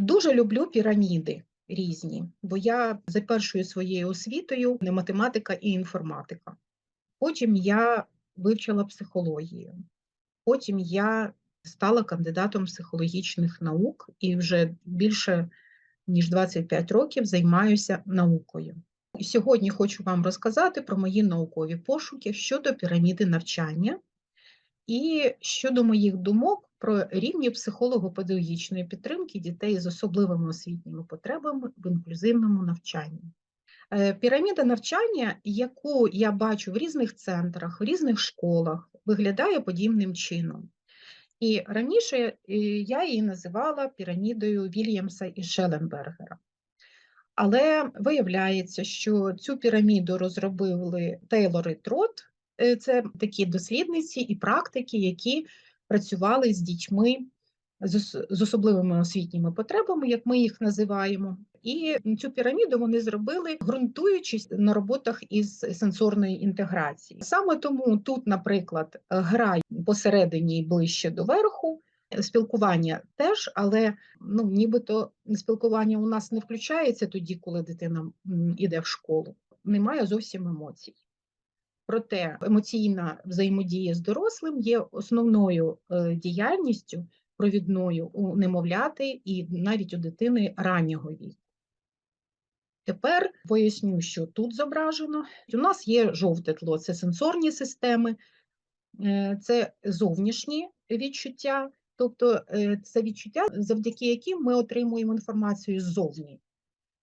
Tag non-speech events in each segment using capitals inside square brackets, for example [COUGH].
Дуже люблю піраміди різні, бо я за першою своєю освітою не математика і інформатика. Потім я вивчила психологію. Потім я стала кандидатом психологічних наук і вже більше ніж 25 років займаюся наукою. І сьогодні хочу вам розказати про мої наукові пошуки щодо піраміди навчання і щодо моїх думок про рівні психолого-педагогічної підтримки дітей з особливими освітніми потребами в інклюзивному навчанні. Е, Піраміда навчання, яку я бачу в різних центрах, в різних школах, виглядає подібним чином. І раніше е, я її називала пірамідою Вільямса і Шелленбергера. Але виявляється, що цю піраміду розробили Тейлор і Трот, Е, це такі дослідниці і практики, які працювали з дітьми з особливими освітніми потребами, як ми їх називаємо. І цю піраміду вони зробили, ґрунтуючись на роботах із сенсорної інтеграції. Саме тому тут, наприклад, гра посередині ближче до верху, спілкування теж, але ну нібито спілкування у нас не включається тоді, коли дитина йде в школу. Немає зовсім емоцій. Проте емоційна взаємодія з дорослим є основною е, діяльністю провідною у немовляти і навіть у дитини раннього віку. Тепер поясню, що тут зображено. У нас є жовте тло, це сенсорні системи, е, це зовнішні відчуття, тобто е, це відчуття, завдяки яким ми отримуємо інформацію ззовні.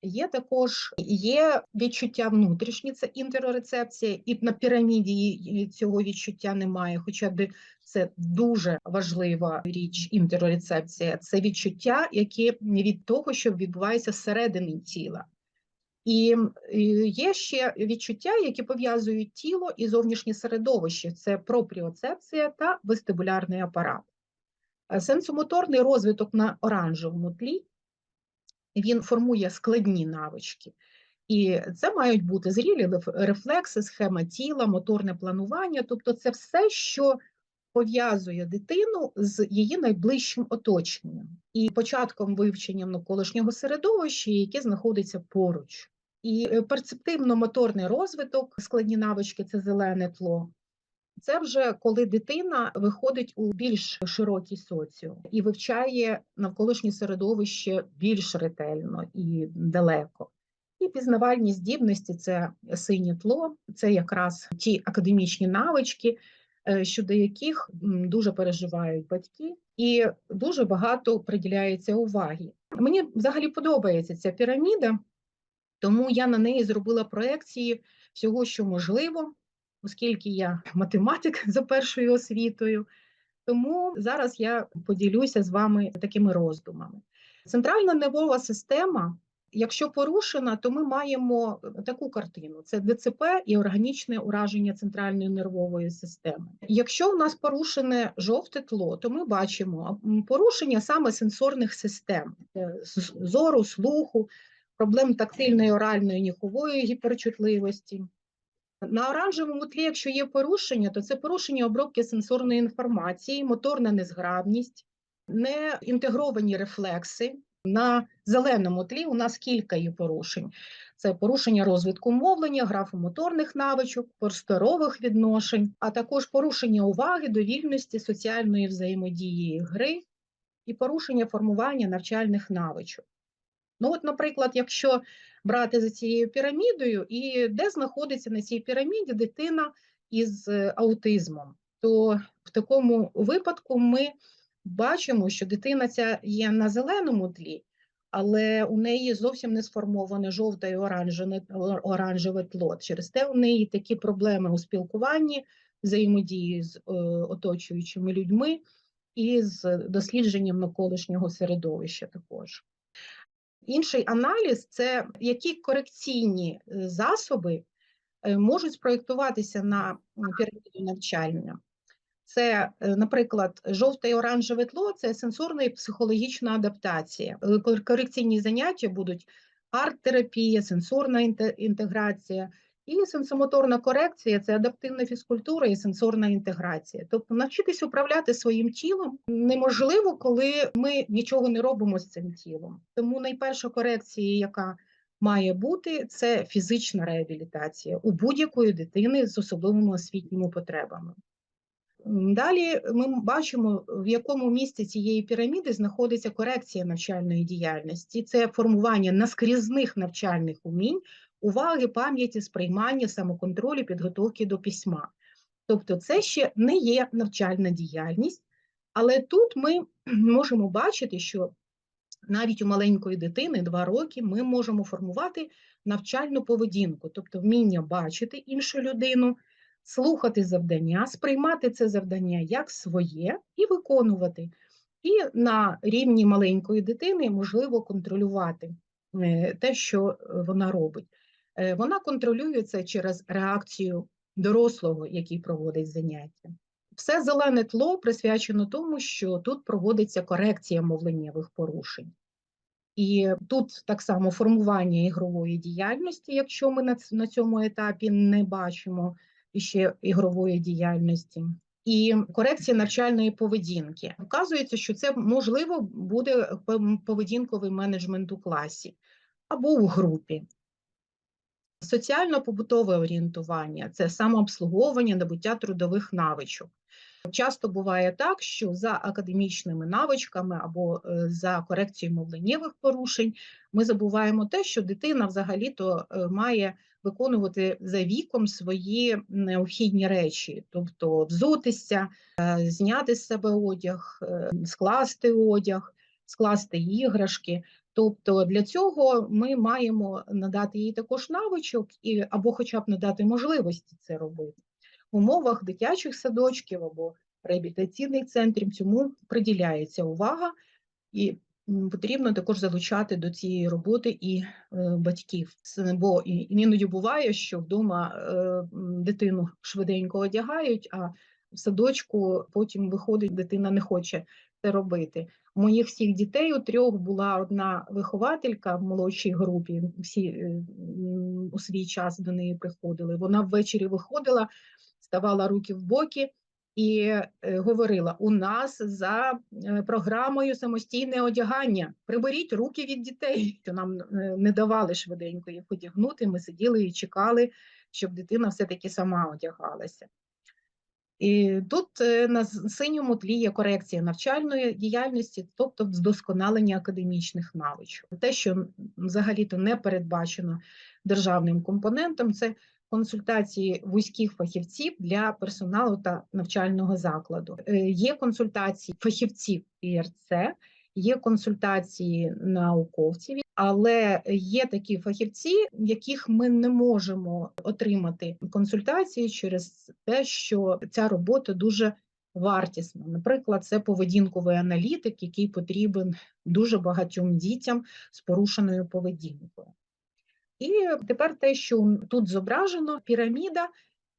Є також є відчуття внутрішні, це інтерорецепція, і на піраміді цього відчуття немає. Хоча це дуже важлива річ, інтерорецепція це відчуття, яке від того, що відбувається всередині тіла. І є ще відчуття, які пов'язують тіло і зовнішнє середовище: це пропріоцепція та вестибулярний апарат. Сенсомоторний розвиток на оранжевому тлі він формує складні навички. І це мають бути зрілі рефлекси, схема тіла, моторне планування, тобто це все, що пов'язує дитину з її найближчим оточенням і початком вивчення навколишнього середовища, яке знаходиться поруч. І е, перцептивно-моторний розвиток, складні навички це зелене тло, це вже коли дитина виходить у більш широкий соціум і вивчає навколишнє середовище більш ретельно і далеко. І пізнавальні здібності це синє тло, це якраз ті академічні навички, е, щодо яких дуже переживають батьки, і дуже багато приділяється уваги. Мені взагалі подобається ця піраміда, тому я на неї зробила проекції всього, що можливо оскільки я математик [LAUGHS] за першою освітою. Тому зараз я поділюся з вами такими роздумами. Центральна нервова система, якщо порушена, то ми маємо таку картину: це ДЦП і органічне ураження центральної нервової системи. Якщо у нас порушене жовте тло, то ми бачимо порушення саме сенсорних систем зору, слуху, проблем тактильної оральної нюхової гіперчутливості. На оранжевому тлі, якщо є порушення, то це порушення обробки сенсорної інформації, моторна незграбність, неінтегровані рефлекси. На зеленому тлі у нас кілька є порушень: це порушення розвитку мовлення, графомоторних навичок, просторових відношень, а також порушення уваги, довільності, соціальної взаємодії гри і порушення формування навчальних навичок. Ну, от, наприклад, якщо брати за цією пірамідою, і де знаходиться на цій піраміді дитина із е, аутизмом, то в такому випадку ми бачимо, що дитина ця є на зеленому тлі, але у неї зовсім не сформоване жовте і оранжеве, оранжеве тло. Через те у неї такі проблеми у спілкуванні, взаємодії з е, оточуючими людьми і з дослідженням навколишнього середовища також. Інший аналіз це які корекційні е, засоби е, можуть спроєктуватися на піраміду навчання. Це, е, наприклад, жовте і оранжеве тло це сенсорна і психологічна адаптація. Корекційні заняття будуть арт-терапія, сенсорна інтеграція, І сенсомоторна корекція це адаптивна фізкультура і сенсорна інтеграція. Тобто навчитись управляти своїм тілом неможливо, коли ми нічого не робимо з цим тілом. Тому найперша корекція, яка має бути, це фізична реабілітація у будь-якої дитини з особливими освітніми потребами. Далі ми бачимо, в якому місці цієї піраміди знаходиться корекція навчальної діяльності. Це формування наскрізних навчальних умінь, уваги, пам'яті, сприймання, самоконтролю, підготовки до письма. Тобто, це ще не є навчальна діяльність, але тут ми [CLEARS THROAT] можемо бачити, що навіть у маленької дитини два роки ми можемо формувати навчальну поведінку, тобто вміння бачити іншу людину слухати завдання, сприймати це завдання як своє і виконувати. І на рівні маленької дитини можливо контролювати е, те, що е, вона робить. Е, вона контролює це через реакцію дорослого, який проводить заняття. Все зелене тло присвячено тому, що тут проводиться корекція мовленнєвих порушень. І тут так само формування ігрової діяльності, якщо ми на цьому етапі не бачимо ще ігрової діяльності. І корекція навчальної поведінки вказується, що це можливо буде поведінковий менеджмент у класі або у групі. Соціально-побутове орієнтування це самообслуговування, набуття трудових навичок. Часто буває так, що за академічними навичками або е, за корекцією мовленнєвих порушень ми забуваємо те, що дитина взагалі-то е, має виконувати за віком свої необхідні речі, тобто взутися, е, зняти з себе одяг, скласти одяг, скласти іграшки. Тобто для цього ми маємо надати їй також навичок і або, хоча б надати можливості це робити в умовах дитячих садочків або реабілітаційних центрів. Цьому приділяється увага, і потрібно також залучати до цієї роботи і е, батьків. Бо іноді буває, що вдома е, дитину швиденько одягають, а в садочку потім виходить, дитина не хоче це робити. У моїх всіх дітей у трьох була одна вихователька в молодшій групі. Всі е, у свій час до неї приходили. Вона ввечері виходила ставала руки в боки і е, говорила: у нас за е, програмою самостійне одягання. Приберіть руки від дітей, що нам не давали швиденько їх одягнути. Ми сиділи і чекали, щоб дитина все-таки сама одягалася. І тут на синьому тлі є корекція навчальної діяльності, тобто вдосконалення академічних навичок. Те, що взагалі-то не передбачено державним компонентом, це консультації вузьких фахівців для персоналу та навчального закладу. Е, є консультації фахівців ІРЦ, є консультації науковців, але є такі фахівці, яких ми не можемо отримати консультації через те, що ця робота дуже вартісна. Наприклад, це поведінковий аналітик, який потрібен дуже багатьом дітям з порушеною поведінкою. І тепер те, що тут зображено, піраміда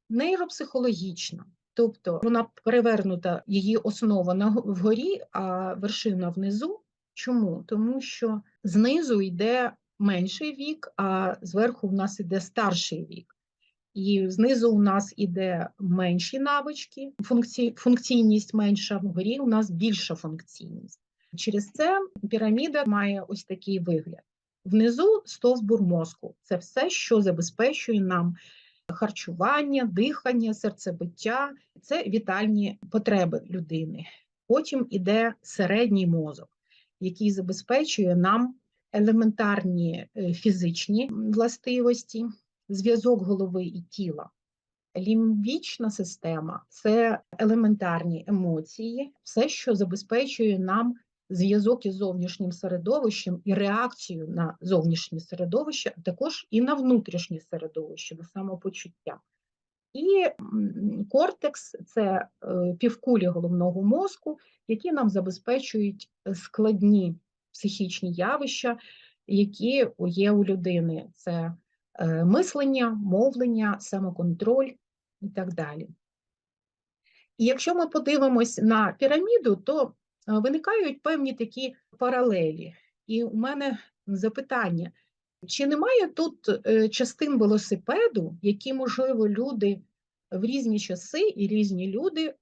нейропсихологічна, тобто вона перевернута, її основа на вгорі, а вершина внизу. Чому? Тому що знизу йде менший вік, а зверху в нас йде старший вік. І знизу у нас іде менші навички, функці... функційність менша, вгорі у нас більша функційність. Через це піраміда має ось такий вигляд. Внизу стовбур мозку це все, що забезпечує нам харчування, дихання, серцебиття, це вітальні потреби людини. Потім іде середній мозок, який забезпечує нам елементарні е, фізичні властивості, зв'язок голови і тіла. Лімбічна система це елементарні емоції, все, що забезпечує нам зв'язок із зовнішнім середовищем і реакцію на зовнішнє середовище, а також і на внутрішнє середовище, на самопочуття. І кортекс це е, півкулі головного мозку, які нам забезпечують складні психічні явища, які є у людини. Це е, мислення, мовлення, самоконтроль і так далі. І якщо ми подивимось на піраміду, то виникають певні такі паралелі. І у мене запитання: Чи немає тут е, частин велосипеду, які, можливо, люди в різні часи і різні люди е,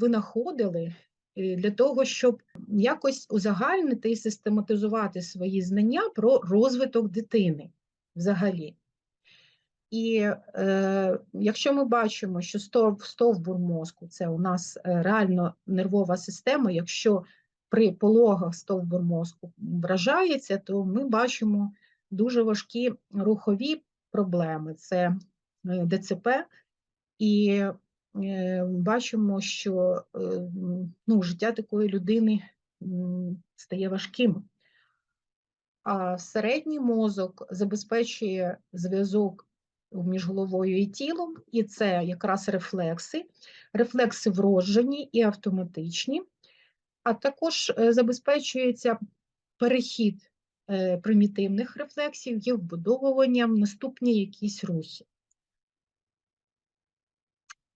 винаходили е, для того, щоб якось узагальнити і систематизувати свої знання про розвиток дитини взагалі? І е, якщо ми бачимо, що стов, стовбур мозку це у нас е, реально нервова система, якщо при пологах стовбур мозку вражається, то ми бачимо дуже важкі рухові проблеми це е, ДЦП, і е, бачимо, що е, ну, життя такої людини стає важким. А середній мозок забезпечує зв'язок між головою і тілом, і це якраз рефлекси, рефлекси вроджені і автоматичні, а також е, забезпечується перехід е, примітивних рефлексів, їх вбудовування в наступні якісь рухи.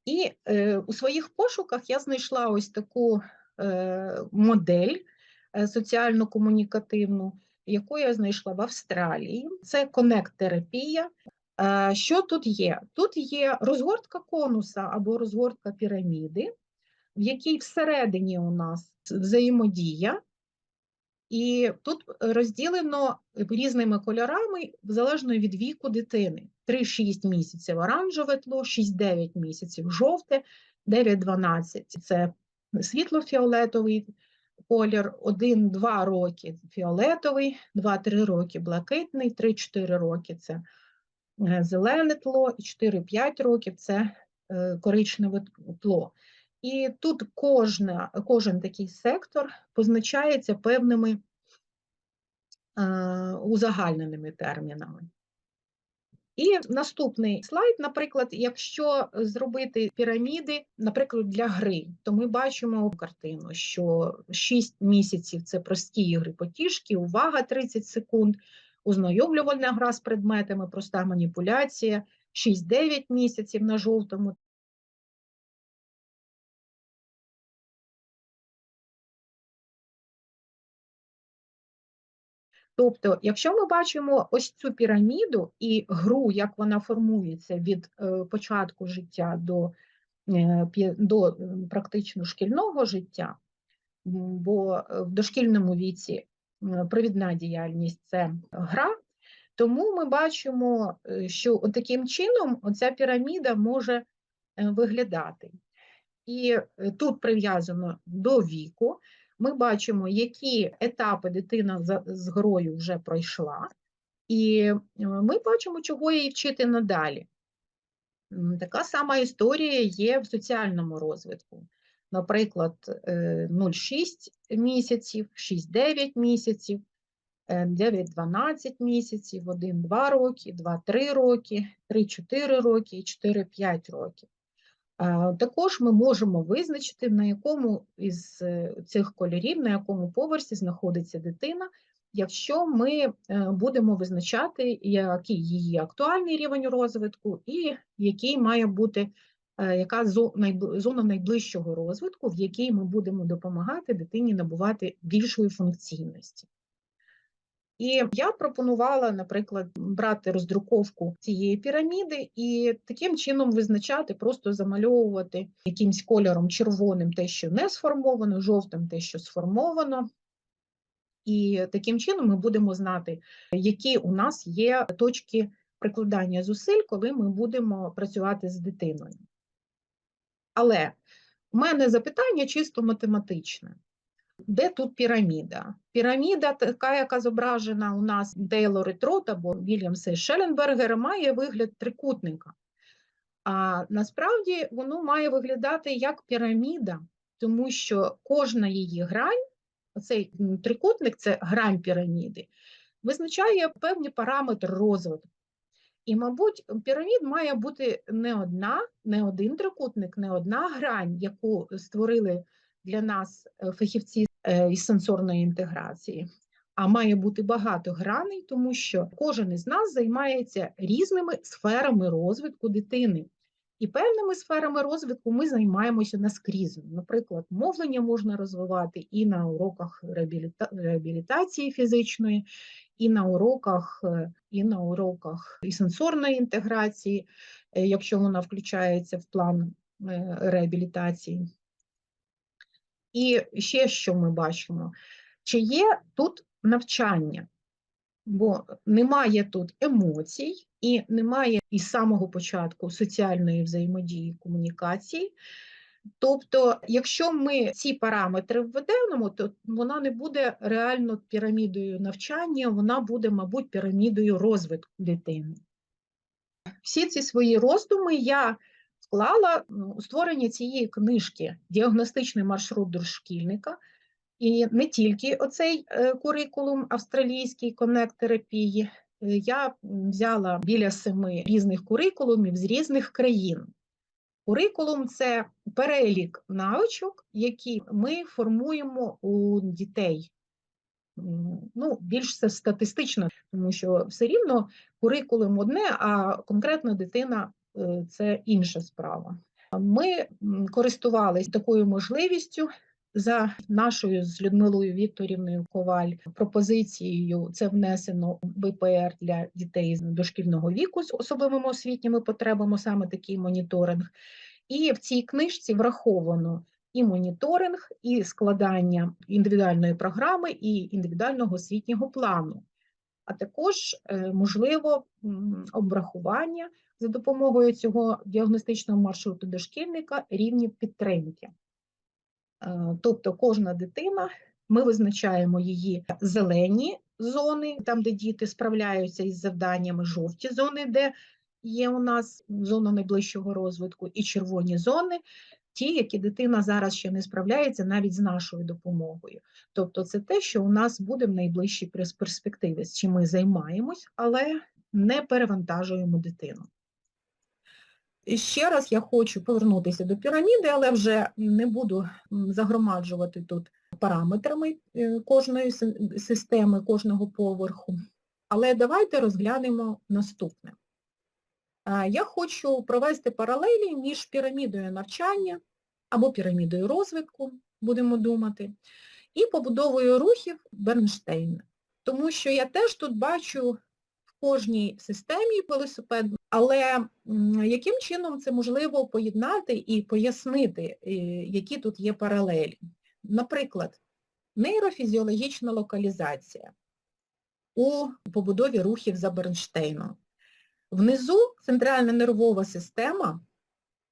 І е, у своїх пошуках я знайшла ось таку модель соціально-комунікативну, яку я знайшла в Австралії. Це конект-терапія. Е, що тут є? Тут є розгортка конуса або розгортка піраміди, в якій всередині у нас взаємодія, і тут розділено різними кольорами залежно від віку дитини. 3-6 місяців оранжеве тло, 6-9 місяців жовте, 9-12 це світло-фіолетовий колір, 1-2 роки фіолетовий, 2-3 роки блакитний, 3-4 роки це зелене тло, і 4-5 років це е, коричневе тло. І тут кожна, кожен такий сектор позначається певними е, узагальненими термінами. І наступний слайд, наприклад, якщо зробити піраміди, наприклад, для гри, то ми бачимо картину, що 6 місяців це прості ігри потішки, увага 30 секунд, ознайомлювальна гра з предметами, проста маніпуляція, 6-9 місяців на жовтому. Тобто, якщо ми бачимо ось цю піраміду і гру, як вона формується від е, початку життя до, е, до практично шкільного життя, бо в дошкільному віці провідна діяльність це гра, тому ми бачимо, е, що таким чином оця піраміда може виглядати. І тут прив'язано до віку, ми бачимо, які етапи дитина з грою вже пройшла, і е, ми бачимо, чого їй вчити надалі. Така сама історія є в соціальному розвитку. Наприклад, 0,6 е, місяців, 6-9 місяців, 9-12 е, місяців, 1-2 роки, 2-3 роки, 3-4 роки і 4-5 років. Також ми можемо визначити, на якому із е, цих кольорів, на якому поверсі знаходиться дитина, якщо ми е, будемо визначати, який її актуальний рівень розвитку, і який має бути е, яка зона найближчого розвитку, в якій ми будемо допомагати дитині набувати більшої функційності. І я пропонувала, наприклад, брати роздруковку цієї піраміди і таким чином визначати, просто замальовувати якимсь кольором червоним те, що не сформовано, жовтим те, що сформовано. І таким чином ми будемо знати, які у нас є точки прикладання зусиль, коли ми будемо працювати з дитиною. Але у мене запитання чисто математичне. Де тут піраміда? Піраміда, така, яка зображена у нас Дейлор і Трот або Вільямса і має вигляд трикутника. А насправді воно має виглядати як піраміда, тому що кожна її грань, цей трикутник це грань піраміди, визначає певні параметри розвитку. І, мабуть, пірамід має бути не одна, не один трикутник, не одна грань, яку створили для нас е, фахівці Е, із сенсорної інтеграції. А має бути багато граней, тому що кожен із нас займається різними сферами розвитку дитини. І певними сферами розвитку ми займаємося наскрізно. Наприклад, мовлення можна розвивати і на уроках реабілітації фізичної, і на уроках, е, і на уроках і сенсорної інтеграції, е, якщо вона включається в план е, реабілітації. І ще що ми бачимо, чи є тут навчання, бо немає тут емоцій і немає із самого початку соціальної взаємодії комунікації. Тобто, якщо ми ці параметри введемо, то вона не буде реально пірамідою навчання, вона буде, мабуть, пірамідою розвитку дитини. Всі ці свої роздуми я вклала у створення цієї книжки Діагностичний маршрут дошкільника. І не тільки оцей е, курикулум австралійський конект-терапії, е, я взяла біля семи різних курикулумів з різних країн. Курикулум це перелік навичок, які ми формуємо у дітей. Ну, більш статистично, тому що все рівно курикулум одне, а конкретна дитина е, це інша справа. Ми користувалися такою можливістю за нашою з Людмилою Вікторівною Коваль пропозицією. Це внесено БПР для дітей з дошкільного віку з особливими освітніми потребами, саме такий моніторинг. І в цій книжці враховано і моніторинг, і складання індивідуальної програми, і індивідуального освітнього плану, а також е, можливо обрахування за допомогою цього діагностичного маршруту дошкільника рівнів підтримки. Е, тобто кожна дитина, ми визначаємо її зелені зони, там, де діти справляються із завданнями, жовті зони, де є у нас зона найближчого розвитку, і червоні зони, ті, які дитина зараз ще не справляється навіть з нашою допомогою. Тобто, це те, що у нас буде в найближчій перспективі, з чим ми займаємось, але не перевантажуємо дитину. Ще раз я хочу повернутися до піраміди, але вже не буду загромаджувати тут параметрами е, кожної системи, кожного поверху. Але давайте розглянемо наступне. Я хочу провести паралелі між пірамідою навчання або пірамідою розвитку, будемо думати, і побудовою рухів Бернштейна. Тому що я теж тут бачу кожній системі велосипед, але яким чином це можливо поєднати і пояснити, е, які тут є паралелі? Наприклад, нейрофізіологічна локалізація у побудові рухів за Бернштейном. Внизу центральна нервова система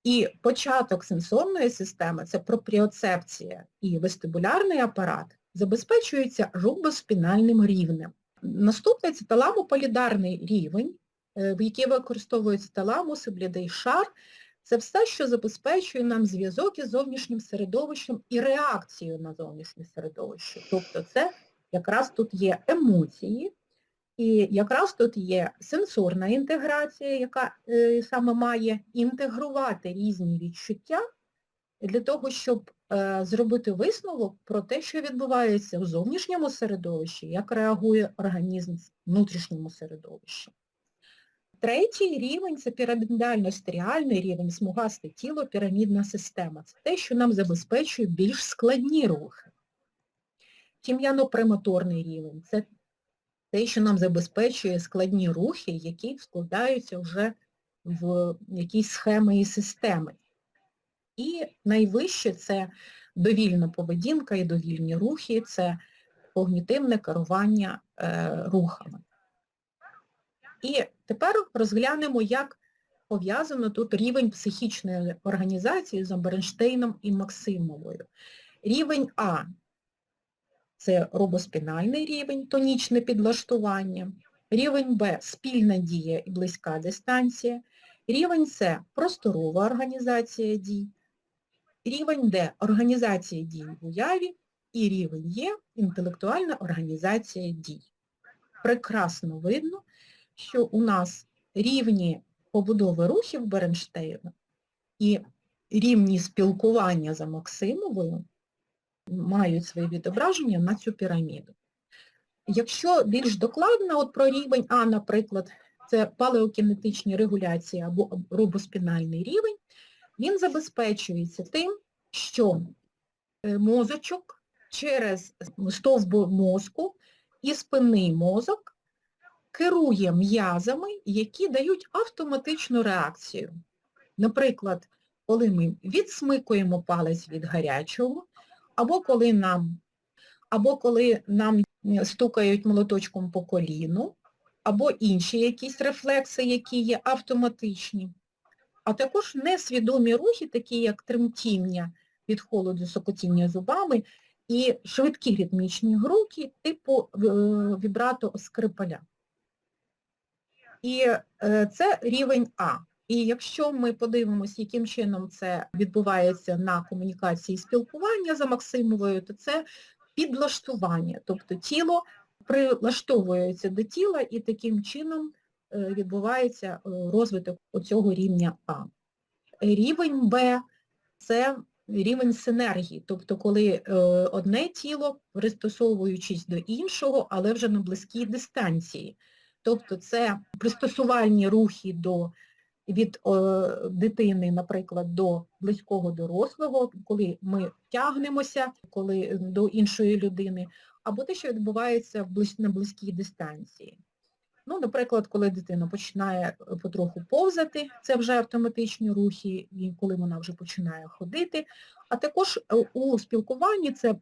і початок сенсорної системи це пропріоцепція і вестибулярний апарат забезпечується рубоспінальним рівнем. Наступний це таламополідарний рівень, е, в який використовується таламус і блідий шар. Це все, що забезпечує нам зв'язок із зовнішнім середовищем і реакцію на зовнішнє середовище. Тобто це якраз тут є емоції, і якраз тут є сенсорна інтеграція, яка е, саме має інтегрувати різні відчуття для того, щоб е, зробити висновок про те, що відбувається у зовнішньому середовищі, як реагує організм в внутрішньому середовищі. Третій рівень це пірамідально-стеріальний рівень, смугасте тіло, пірамідна система. Це те, що нам забезпечує більш складні рухи. Тім'яно-премоторний рівень це те, що нам забезпечує складні рухи, які складаються вже в якісь схеми і системи. І найвище це довільна поведінка і довільні рухи, це когнітивне керування е, рухами. І тепер розглянемо, як пов'язано тут рівень психічної організації з Бернштейном і Максимовою. Рівень А це робоспінальний рівень, тонічне підлаштування, рівень Б спільна дія і близька дистанція, рівень С просторова організація дій, рівень Д організація дій в уяві і рівень Є інтелектуальна організація дій. Прекрасно видно, що у нас рівні побудови рухів Беренштейна і рівні спілкування за Максимовою мають своє відображення на цю піраміду. Якщо більш докладно от про рівень А, наприклад, це палеокінетичні регуляції або рубоспінальний рівень, він забезпечується тим, що е, мозочок через стовбур мозку і спинний мозок керує м'язами, які дають автоматичну реакцію. Наприклад, коли ми відсмикуємо палець від гарячого, або коли нам, або коли нам стукають молоточком по коліну, або інші якісь рефлекси, які є автоматичні, а також несвідомі рухи, такі як тремтіння від холоду, сокотіння зубами, і швидкі ритмічні груки типу е, вібрато скрипаля. І е, це рівень А. І якщо ми подивимося, яким чином це відбувається на комунікації спілкування за Максимовою, то це підлаштування, тобто тіло прилаштовується до тіла і таким чином відбувається е, розвиток оцього рівня А. Рівень Б це рівень синергії, тобто коли е, одне тіло, пристосовуючись до іншого, але вже на близькій дистанції. Тобто це пристосувальні рухи до, від о, дитини, наприклад, до близького дорослого, коли ми тягнемося коли, до іншої людини, або те, що відбувається на близькій дистанції. Ну, Наприклад, коли дитина починає потроху повзати, це вже автоматичні рухи, і коли вона вже починає ходити, а також у спілкуванні це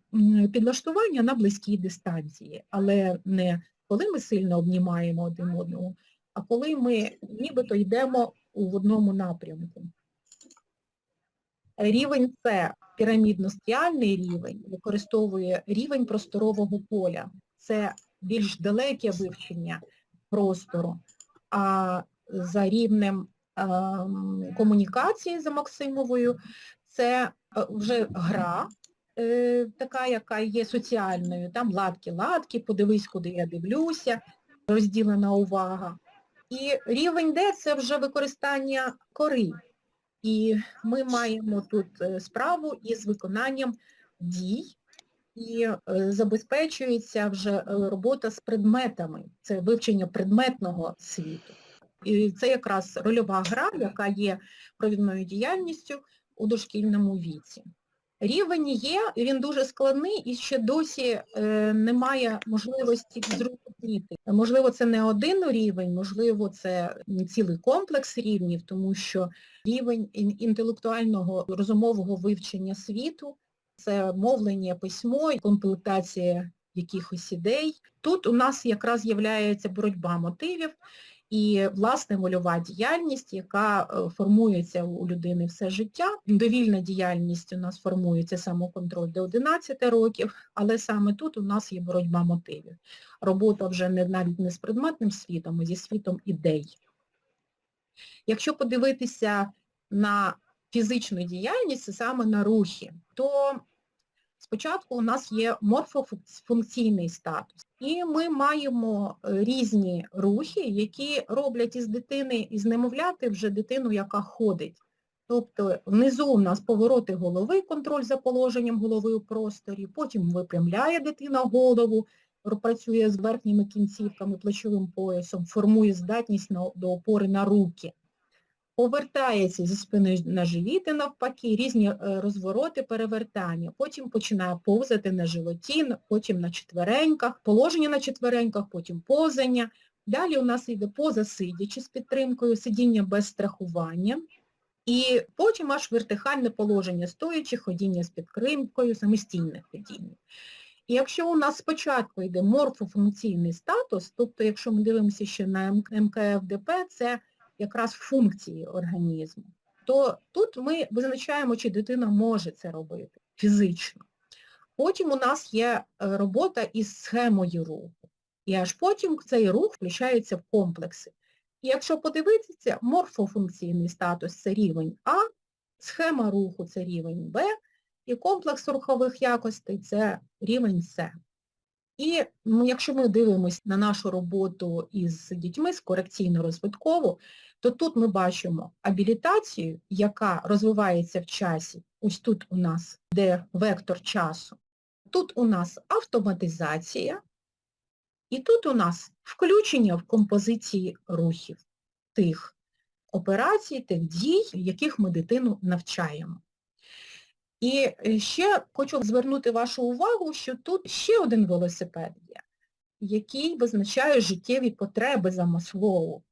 підлаштування на близькій дистанції, але не коли ми сильно обнімаємо один одного, а коли ми нібито йдемо в одному напрямку. Рівень С, пірамідно-стіальний рівень, використовує рівень просторового поля. Це більш далеке вивчення простору, а за рівнем е, комунікації за Максимовою це вже гра, е, така, яка є соціальною, там латки-латки, подивись, куди я дивлюся, розділена увага. І рівень Д це вже використання кори. І ми маємо тут е, справу із виконанням дій, і е, забезпечується вже робота з предметами, це вивчення предметного світу. І це якраз рольова гра, яка є провідною діяльністю у дошкільному віці. Рівень є, він дуже складний і ще досі е, немає можливості зрозуміти. Можливо, це не один рівень, можливо, це цілий комплекс рівнів, тому що рівень інтелектуального розумового вивчення світу, це мовлення, письмо, комплектація якихось ідей. Тут у нас якраз з'являється боротьба мотивів і власне вольова діяльність, яка е, формується у людини все життя. Довільна діяльність у нас формується самоконтроль до 11 років, але саме тут у нас є боротьба мотивів. Робота вже не навіть не з предметним світом, а зі світом ідей. Якщо подивитися на фізичну діяльність, саме на рухи, то Спочатку у нас є морфофункційний статус, і ми маємо е, різні рухи, які роблять із дитини, із немовляти вже дитину, яка ходить. Тобто внизу у нас повороти голови, контроль за положенням голови у просторі, потім випрямляє дитина голову, працює з верхніми кінцівками, плечовим поясом, формує здатність до опори на руки повертається зі спини на живіт і навпаки, різні е, розвороти, перевертання. Потім починає повзати на животі, потім на четвереньках, положення на четвереньках, потім позання. Далі у нас йде поза сидячи з підтримкою, сидіння без страхування. І потім аж вертикальне положення стоячи, ходіння з підтримкою, самостійне ходіння. І якщо у нас спочатку йде морфофункційний статус, тобто якщо ми дивимося ще на МКФДП, це якраз функції організму, то тут ми визначаємо, чи дитина може це робити фізично. Потім у нас є е, робота із схемою руху. І аж потім цей рух включається в комплекси. І якщо подивитися, морфофункційний статус це рівень А, схема руху це рівень Б, і комплекс рухових якостей це рівень С. І ну, якщо ми дивимося на нашу роботу із дітьми з корекційно-розвитково, то тут ми бачимо абілітацію, яка розвивається в часі. Ось тут у нас де вектор часу. Тут у нас автоматизація, і тут у нас включення в композиції рухів тих операцій, тих дій, яких ми дитину навчаємо. І е, ще хочу звернути вашу увагу, що тут ще один велосипед є. який визначає життєві потреби за Маслоу.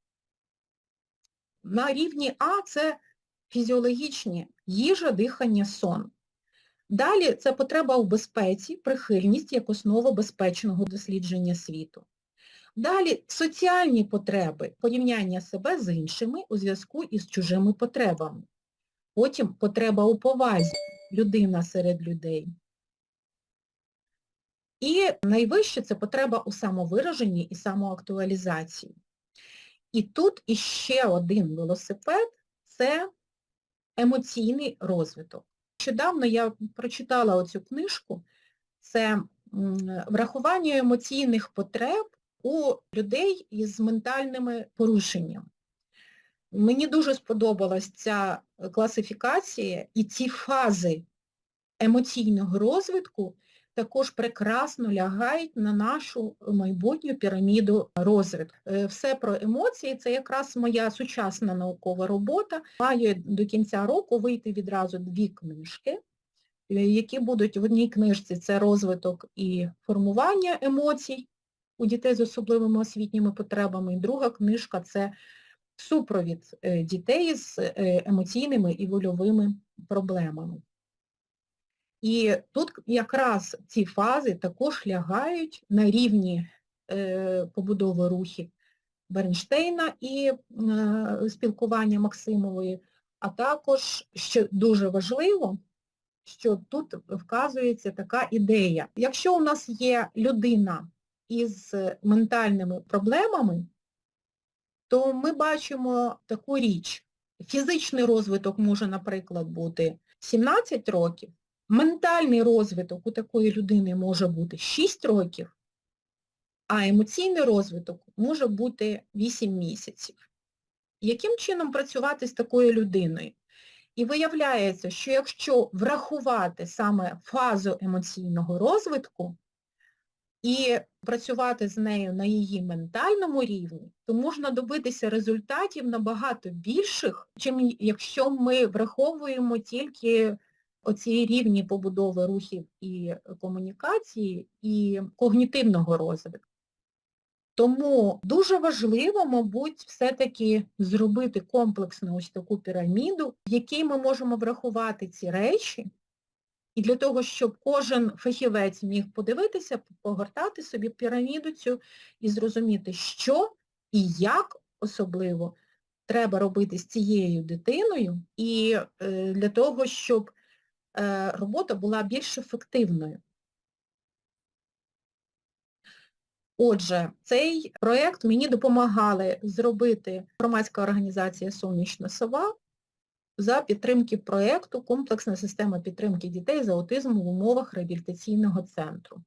На рівні А це фізіологічні їжа, дихання, сон. Далі це потреба у безпеці, прихильність як основа безпечного дослідження світу. Далі соціальні потреби, порівняння себе з іншими у зв'язку із чужими потребами. Потім потреба у повазі, людина серед людей. І найвище це потреба у самовираженні і самоактуалізації. І тут іще один велосипед це емоційний розвиток. Нещодавно я прочитала оцю книжку, це врахування емоційних потреб у людей із ментальними порушеннями. Мені дуже сподобалась ця класифікація і ці фази емоційного розвитку також прекрасно лягають на нашу майбутню піраміду розвитку. Все про емоції це якраз моя сучасна наукова робота. Маю до кінця року вийти відразу дві книжки, які будуть в одній книжці це розвиток і формування емоцій у дітей з особливими освітніми потребами. І друга книжка це супровід дітей з емоційними і вольовими проблемами. І тут якраз ці фази також лягають на рівні е, побудови рухів Бернштейна і е, спілкування Максимової, а також, що дуже важливо, що тут вказується така ідея. Якщо у нас є людина із ментальними проблемами, то ми бачимо таку річ. Фізичний розвиток може, наприклад, бути 17 років, Ментальний розвиток у такої людини може бути 6 років, а емоційний розвиток може бути 8 місяців. Яким чином працювати з такою людиною? І виявляється, що якщо врахувати саме фазу емоційного розвитку і працювати з нею на її ментальному рівні, то можна добитися результатів набагато більших, чим якщо ми враховуємо тільки оці рівні побудови рухів і комунікації, і когнітивного розвитку. Тому дуже важливо, мабуть, все-таки зробити комплексну ось таку піраміду, в якій ми можемо врахувати ці речі, і для того, щоб кожен фахівець міг подивитися, погортати собі піраміду цю і зрозуміти, що і як особливо треба робити з цією дитиною, і е, для того, щоб Е, робота була більш ефективною. Отже, цей проєкт мені допомагали зробити громадська організація Сонячна сова за підтримки проєкту Комплексна система підтримки дітей з аутизмом в умовах реабілітаційного центру.